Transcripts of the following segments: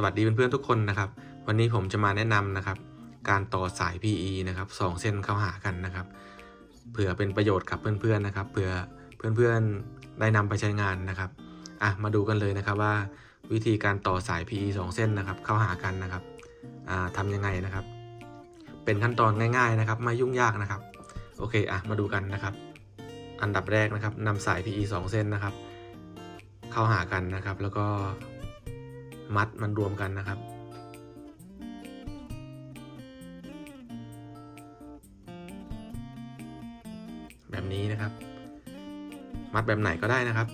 สวัสดีเพื่อนๆทุกคนนะครับ วันนี้ผมจะมาแนะนำนะครับ การต่อสาย PE นะครับสองเส้นเข้าหากันนะครับเผื่อเป็นประโยชน์กับเพื่อนๆนะครับเผื่อเพื่อนๆได้นำไปใช้งานนะครับอะมาดูกันเลยนะครับว่าวิธีการต่อสาย PE สองเส้นนะครับ เข้าหากันนะครับอ่าทำยังไงนะครับ เป็นขั้นตอนง่าย ๆนะครับ ไม่ยุ่งยากนะครับ โอเคอะมาดูกันนะครับ อันดับแรกนะครับนำสาย PE สองเส้นนะครับ เข้าหากันนะครับ แล้วก็ มัดมันรวมกันนะครับ แบบนี้นะครับ มัดแบบไหนก็ได้นะครับ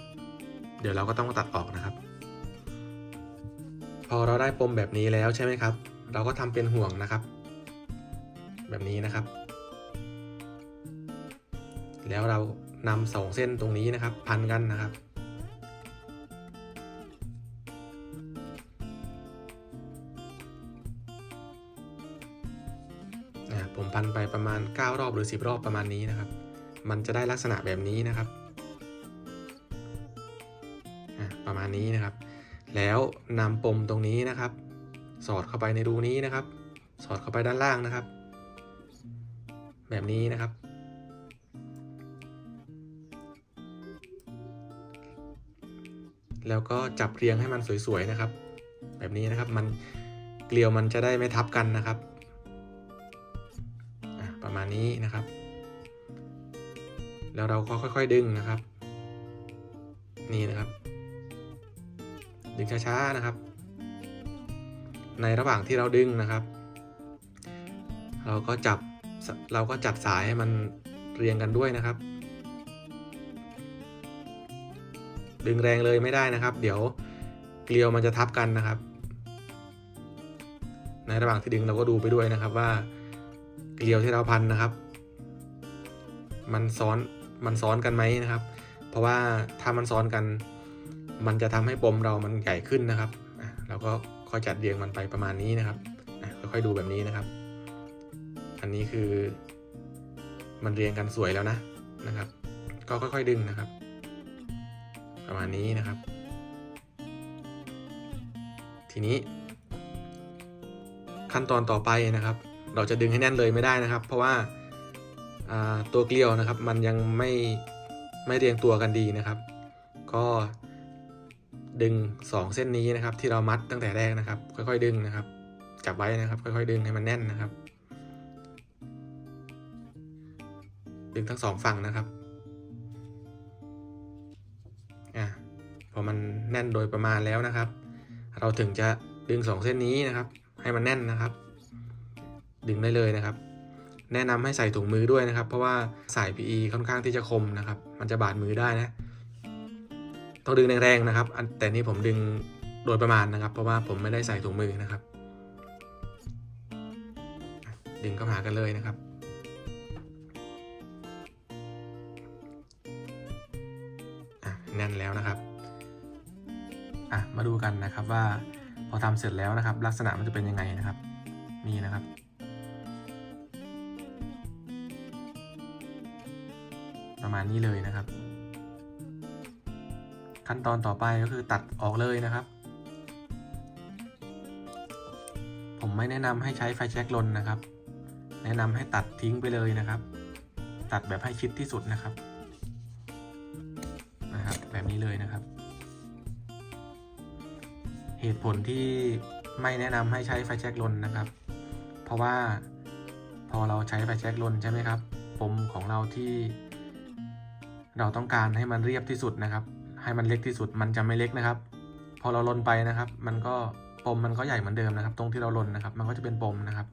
เดี๋ยวเราก็ต้องตัดออกนะครับ พอเราได้ปมแบบนี้แล้วใช่ไหมครับ เราก็ทำเป็นห่วงนะครับ แบบนี้นะครับ แล้วเรานำสองเส้นตรงนี้นะครับ พันกันนะครับ ผมพันไปประมาณ 9 รอบหรือ 10 รอบประมาณนี้นะครับ มันจะได้ลักษณะแบบนี้นะครับอะประมาณนี้นะครับ แล้วนำปมตรงนี้นะครับ สอดเข้าไปในรูนี้นะครับ สอดเข้าไปด้านล่างนะครับ แบบนี้นะครับ แล้วก็จับเรียงให้มันสวยๆนะครับ แบบนี้นะครับมันเกลียวมันจะได้ไม่ทับกันนะครับ ประมาณนี้นะครับ แล้วเราก็ค่อยๆดึงนะครับ นี่นะครับ ดึงช้าๆนะครับ ในระหว่างที่เราดึงนะครับ เราก็จับเราก็จัดสายให้มันเรียงกันด้วยนะครับ ดึงแรงเลยไม่ได้นะครับ เดี๋ยวเกลียวมันจะทับกันนะครับ ในระหว่างที่ดึงเราก็ดูไปด้วยนะครับว่า เกลียวที่เราพันนะครับ มันซ้อนมันซ้อนกันไหมนะครับ เพราะว่าถ้ามันซ้อนกัน มันจะทำให้ปมเรามันใหญ่ขึ้นนะครับเราก็ค่อยจัดเรียงมันไปประมาณนี้นะครับค่อยๆดูแบบนี้นะครับ อันนี้คือ มันเรียงกันสวยแล้วนะนะครับ ก็ค่อยๆดึงนะครับ ประมาณนี้นะครับ ทีนี้ ขั้นตอนต่อไปนะครับ เราจะดึงให้แน่นเลยไม่ได้นะครับ เพราะว่าตัวเกลียวนะครับ มันยังไม่ไม่เรียงตัวกันดีนะครับ ก็ดึง 2 เส้นนี้นะครับ ที่เรามัดตั้งแต่แรกนะครับ ค่อยๆ ดึงนะครับ จับไว้นะครับ ค่อยๆ ดึงให้มันแน่นนะครับ ดึงทั้งสองฝั่งนะครับอะพอมันแน่นโดยประมาณแล้วนะครับ เราถึงจะดึง 2 เส้นนี้นะครับ ให้มันแน่นนะครับ ดึงได้เลยนะครับ แนะนำให้ใส่ถุงมือด้วยนะครับ เพราะว่าสาย PE ค่อนข้างที่จะคมนะครับ มันจะบาดมือได้นะ ต้องดึงแรงๆนะครับ แต่นี่ผมดึงโดยประมาณนะครับ เพราะว่าผมไม่ได้ใส่ถุงมือนะครับ ดึงเข้าหากันเลยนะครับแน่นแล้วนะครับอะมาดูกันนะครับว่าพอทำเสร็จแล้วนะครับ ลักษณะมันจะเป็นยังไงนะครับ นี่นะครับ ประมาณนี้เลยนะครับ ขั้นตอนต่อไปก็คือตัดออกเลยนะครับ ผมไม่แนะนำให้ใช้ไฟแช็กลนนะครับ แนะนำให้ตัดทิ้งไปเลยนะครับ ตัดแบบให้ชิดที่สุดนะครับนะครับ แบบนี้เลยนะครับ เหตุผลที่ไม่แนะนำให้ใช้ไฟแช็กลนนะครับ เพราะว่าพอเราใช้ไฟแช็กลนใช่ไหมครับ ปมของเราที่ เราต้องการให้มันเรียบที่สุดนะครับ ให้มันเล็กที่สุดมันจะไม่เล็กนะครับ พอเราลนไปนะครับ มันก็ปมมันก็ใหญ่เหมือนเดิมนะครับ ตรงที่เราลนนะครับ มันก็จะเป็นปมนะครับ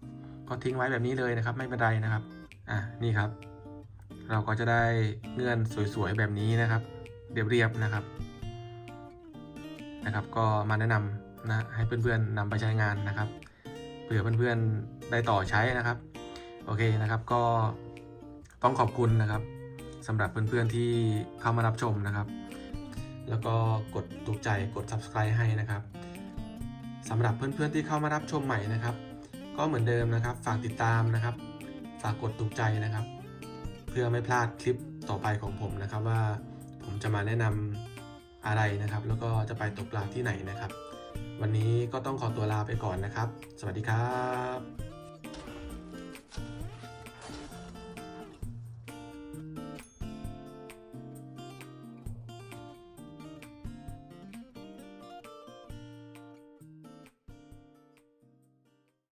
ก็ทิ้งไว้แบบนี้เลยนะครับ ไม่เป็นไรนะครับอะนี่ครับ เราก็จะได้เงื่อนสวยๆแบบนี้นะครับ เรียบๆนะครับนะครับ ก็มาแนะนำนะให้เพื่อนๆนำไปใช้งานนะครับเผื่อเพื่อนๆได้ต่อใช้นะครับ โอเคนะครับก็ต้องขอบคุณนะครับ สำหรับเพื่อนๆที่เข้ามารับชมนะครับ แล้วก็กดถูกใจกด subscribe ให้นะครับสำหรับเพื่อนๆที่เข้ามารับชมใหม่นะครับ ก็เหมือนเดิมนะครับ ฝากติดตามนะครับ ฝากกดถูกใจนะครับ เพื่อไม่พลาดคลิปต่อไปของผมนะครับว่าผมจะมาแนะนำอะไรนะครับ แล้วก็จะไปตกปลาที่ไหนนะครับ วันนี้ก็ต้องขอตัวลาไปก่อนนะครับ สวัสดีครับ